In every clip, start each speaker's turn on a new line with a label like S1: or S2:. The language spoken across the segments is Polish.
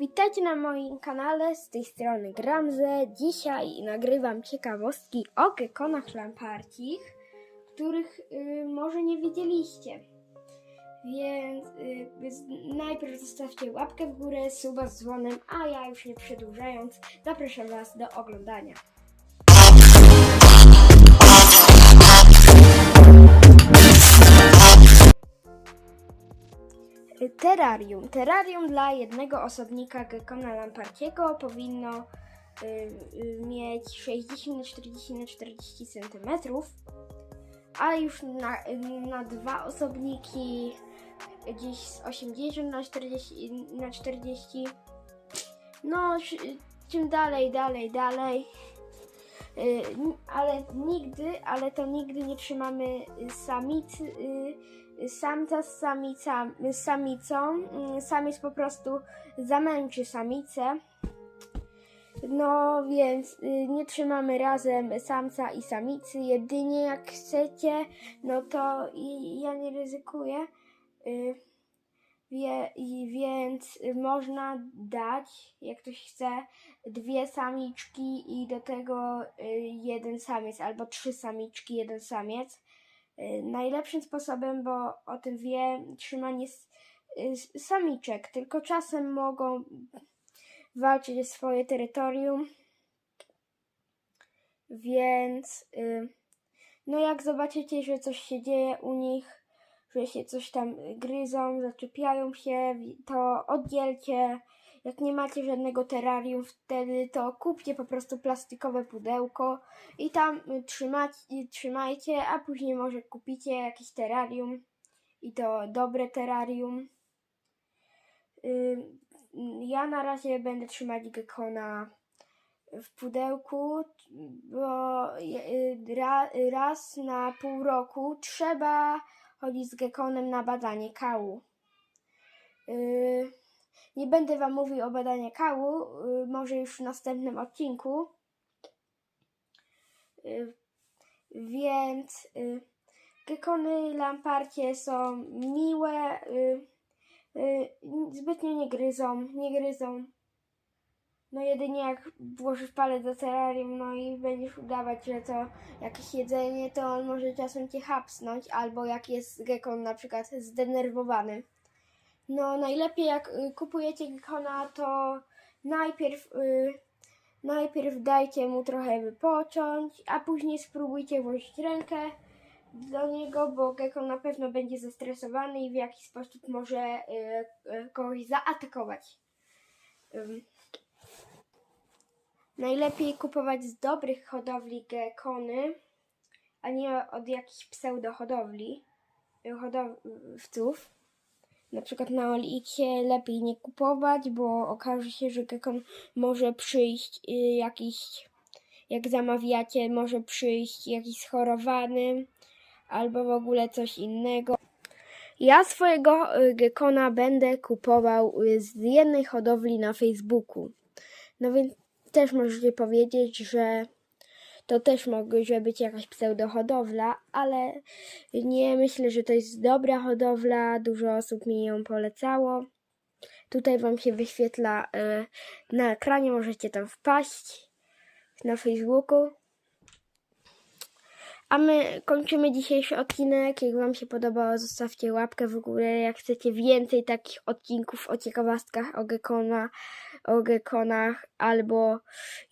S1: Witajcie na moim kanale, z tej strony Gramze. Dzisiaj nagrywam ciekawostki o gekonach lamparcich, których y, może nie wiedzieliście. Więc y, najpierw zostawcie łapkę w górę, suba z dzwonem, a ja już nie przedłużając, zapraszam Was do oglądania. Terrarium. Terrarium dla jednego osobnika gekona lamparciego powinno y, y, mieć 60 na 40 na 40 cm, a już na, na dwa osobniki gdzieś z 80 na 40 na 40. No, czym dalej, dalej, dalej. Y, ale nigdy, ale to nigdy nie trzymamy samicy, y, samca z, samica, z samicą. Y, Samiec po prostu zamęczy samicę. No więc y, nie trzymamy razem samca i samicy. Jedynie jak chcecie, no to ja nie ryzykuję. Y, Wie, więc można dać, jak ktoś chce, dwie samiczki i do tego y, jeden samiec, albo trzy samiczki, jeden samiec. Y, Najlepszym sposobem, bo o tym wie, trzymanie y, samiczek, tylko czasem mogą walczyć o swoje terytorium. Więc, y, no jak zobaczycie, że coś się dzieje u nich, że się coś tam gryzą, zaczepiają się, to oddzielcie. Jak nie macie żadnego terrarium wtedy, to kupcie po prostu plastikowe pudełko i tam trzymać, trzymajcie, a później może kupicie jakieś terrarium i to dobre terrarium. Ja na razie będę trzymać gekona w pudełku, bo y, ra, raz na pół roku trzeba chodzić z gekonem na badanie kału. Yy, nie będę Wam mówił o badaniu kału, yy, może już w następnym odcinku. Yy, więc yy, gekony lamparcie są miłe, zbytnio nie gryzą, nie gryzą. No jedynie jak włożysz palec do terrarium, no i będziesz udawać, że to jakieś jedzenie, to on może czasem cię hapsnąć, albo jak jest gekon na przykład zdenerwowany. No najlepiej jak y, kupujecie gekona, to najpierw, y, najpierw dajcie mu trochę wypocząć, a później spróbujcie włożyć rękę do niego, bo gekon na pewno będzie zestresowany i w jakiś sposób może y, kogoś zaatakować. Najlepiej kupować z dobrych hodowli gekony, a nie od jakichś pseudohodowli, hodowców. Na przykład na Oliksie lepiej nie kupować, bo okaże się, że gekon może przyjść y, jakiś, jak zamawiacie, może przyjść jakiś schorowany albo w ogóle coś innego. Ja swojego y, gekona będę kupował y, z jednej hodowli na Facebooku. No więc też możecie powiedzieć, że to też może być jakaś pseudohodowla, ale nie myślę, że to jest dobra hodowla. Dużo osób mi ją polecało. Tutaj Wam się wyświetla y, na ekranie, możecie tam wpaść na Facebooku. A my kończymy dzisiejszy odcinek. Jak Wam się podobało, zostawcie łapkę w górę. Jak chcecie więcej takich odcinków o ciekawostkach o gekona, o gekonach, albo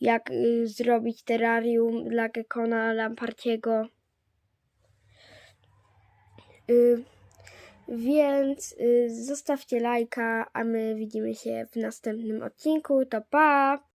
S1: jak y, zrobić terrarium dla gekona lamparciego. Y, więc y, zostawcie lajka, a my widzimy się w następnym odcinku. To pa!